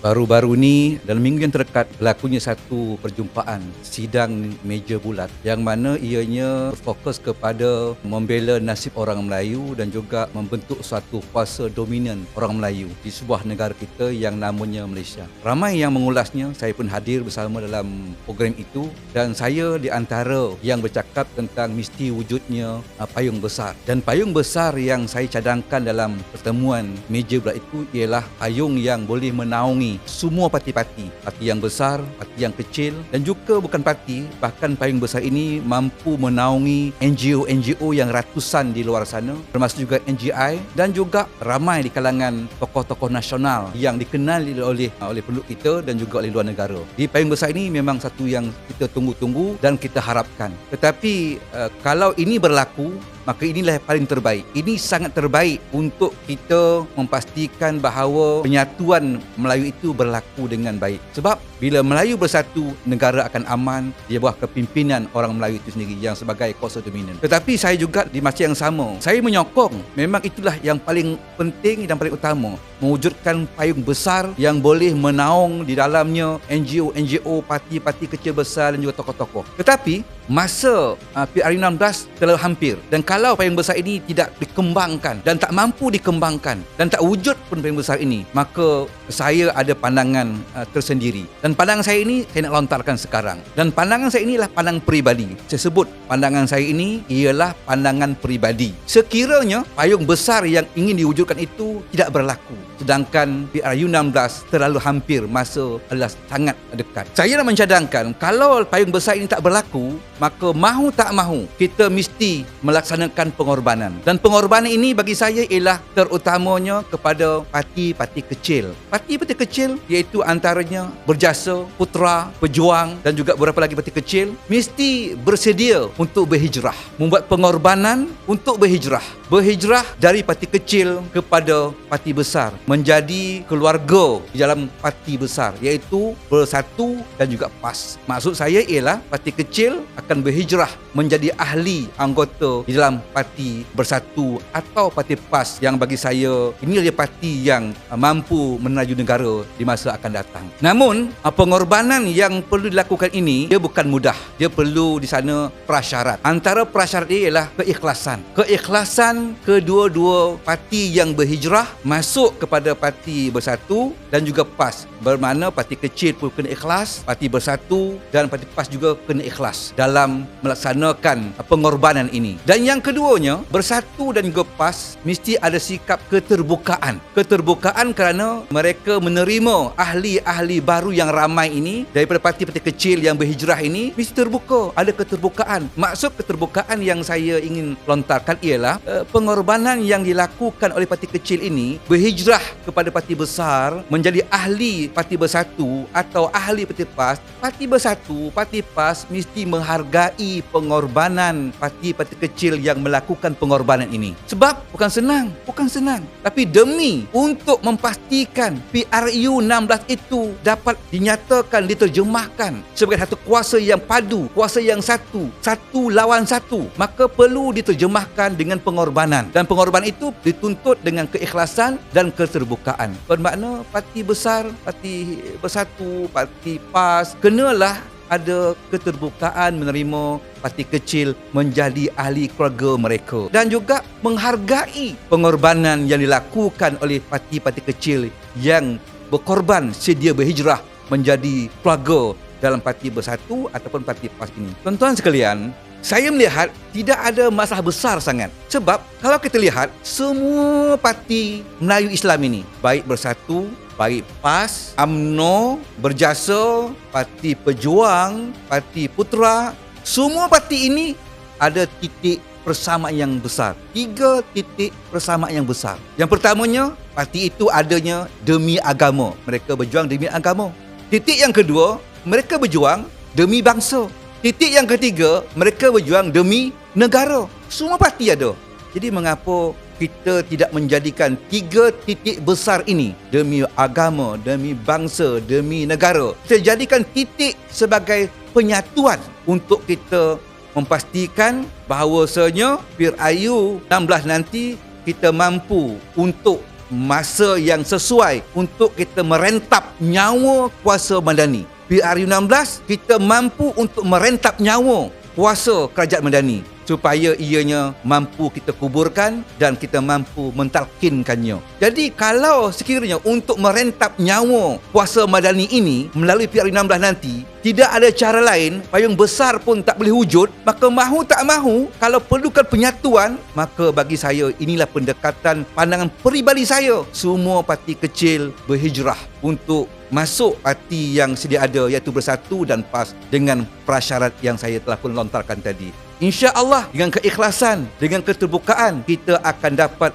Baru-baru ni dalam minggu yang terdekat berlakunya satu perjumpaan sidang meja bulat yang mana ianya fokus kepada membela nasib orang Melayu dan juga membentuk suatu kuasa dominan orang Melayu di sebuah negara kita yang namanya Malaysia. Ramai yang mengulasnya, saya pun hadir bersama dalam program itu dan saya di antara yang bercakap tentang mesti wujudnya uh, payung besar. Dan payung besar yang saya cadangkan dalam pertemuan meja bulat itu ialah payung yang boleh menaungi semua parti-parti. Parti yang besar, parti yang kecil dan juga bukan parti, bahkan payung besar ini mampu menaungi NGO-NGO yang ratusan di luar sana, termasuk juga NGI dan juga ramai di kalangan tokoh-tokoh nasional yang dikenal oleh oleh penduduk kita dan juga oleh luar negara. Di payung besar ini memang satu yang kita tunggu-tunggu dan kita harapkan. Tetapi uh, kalau ini berlaku, maka inilah yang paling terbaik. Ini sangat terbaik untuk kita memastikan bahawa penyatuan Melayu itu berlaku dengan baik. Sebab bila Melayu bersatu, negara akan aman di bawah kepimpinan orang Melayu itu sendiri yang sebagai kuasa dominan. Tetapi saya juga di masa yang sama, saya menyokong memang itulah yang paling penting dan paling utama mewujudkan payung besar yang boleh menaung di dalamnya NGO-NGO, parti-parti kecil besar dan juga tokoh-tokoh. Tetapi masa uh, PRU16 telah hampir dan kalau payung besar ini tidak dikembangkan dan tak mampu dikembangkan dan tak wujud pun payung besar ini, maka saya ada pandangan uh, tersendiri. Dan pandangan saya ini saya nak lontarkan sekarang. Dan pandangan saya inilah pandangan peribadi. Saya sebut pandangan saya ini ialah pandangan peribadi. Sekiranya payung besar yang ingin diwujudkan itu tidak berlaku sedangkan PRU16 terlalu hampir masa adalah sangat dekat. Saya nak mencadangkan kalau payung besar ini tak berlaku, maka mahu tak mahu kita mesti melaksanakan pengorbanan. Dan pengorbanan ini bagi saya ialah terutamanya kepada parti-parti kecil. Parti-parti kecil iaitu antaranya Berjasa, Putra, Pejuang dan juga beberapa lagi parti kecil mesti bersedia untuk berhijrah. Membuat pengorbanan untuk berhijrah. Berhijrah dari parti kecil kepada parti besar menjadi keluarga di dalam parti besar iaitu Bersatu dan juga PAS. Maksud saya ialah parti kecil akan berhijrah menjadi ahli anggota di dalam parti Bersatu atau parti PAS yang bagi saya ini adalah parti yang mampu menaju negara di masa akan datang. Namun pengorbanan yang perlu dilakukan ini dia bukan mudah. Dia perlu di sana prasyarat. Antara prasyarat dia ialah keikhlasan. Keikhlasan kedua-dua parti yang berhijrah masuk kepada parti bersatu dan juga PAS. Bermakna parti kecil pun kena ikhlas, parti bersatu dan parti PAS juga kena ikhlas dalam melaksanakan pengorbanan ini. Dan yang keduanya, bersatu dan juga PAS mesti ada sikap keterbukaan. Keterbukaan kerana mereka menerima ahli-ahli baru yang ramai ini daripada parti-parti kecil yang berhijrah ini mesti terbuka. Ada keterbukaan. Maksud keterbukaan yang saya ingin lontarkan ialah uh, pengorbanan yang dilakukan oleh parti kecil ini berhijrah kepada parti besar menjadi ahli parti bersatu atau ahli parti PAS, parti bersatu, parti PAS mesti menghargai pengorbanan parti-parti kecil yang melakukan pengorbanan ini. Sebab bukan senang, bukan senang. Tapi demi untuk memastikan PRU 16 itu dapat dinyatakan, diterjemahkan sebagai satu kuasa yang padu, kuasa yang satu, satu lawan satu, maka perlu diterjemahkan dengan pengorbanan. Dan pengorbanan itu dituntut dengan keikhlasan dan keterbukaan. Bermakna parti besar, parti bersatu, parti PAS kenalah ada keterbukaan menerima parti kecil menjadi ahli keluarga mereka dan juga menghargai pengorbanan yang dilakukan oleh parti-parti kecil yang berkorban sedia berhijrah menjadi keluarga dalam parti bersatu ataupun parti PAS ini. Tuan-tuan sekalian, saya melihat tidak ada masalah besar sangat. Sebab kalau kita lihat semua parti Melayu Islam ini baik bersatu, baik PAS, AMNO, Berjasa, Parti Pejuang, Parti Putra, semua parti ini ada titik persamaan yang besar. Tiga titik persamaan yang besar. Yang pertamanya, parti itu adanya demi agama. Mereka berjuang demi agama. Titik yang kedua, mereka berjuang demi bangsa. Titik yang ketiga, mereka berjuang demi negara. Semua parti ada. Jadi mengapa kita tidak menjadikan tiga titik besar ini demi agama, demi bangsa, demi negara. Kita jadikan titik sebagai penyatuan untuk kita memastikan bahawasanya PIRAYU 16 nanti kita mampu untuk masa yang sesuai untuk kita merentap nyawa kuasa Madani. PRU16 kita mampu untuk merentap nyawa kuasa kerajaan Madani supaya ianya mampu kita kuburkan dan kita mampu mentalkinkannya. Jadi kalau sekiranya untuk merentap nyawa kuasa Madani ini melalui PR16 nanti tidak ada cara lain, payung besar pun tak boleh wujud, maka mahu tak mahu kalau perlukan penyatuan, maka bagi saya inilah pendekatan pandangan peribadi saya. Semua parti kecil berhijrah untuk masuk parti yang sedia ada iaitu bersatu dan PAS dengan prasyarat yang saya telah pun lontarkan tadi. Insya Allah dengan keikhlasan, dengan keterbukaan kita akan dapat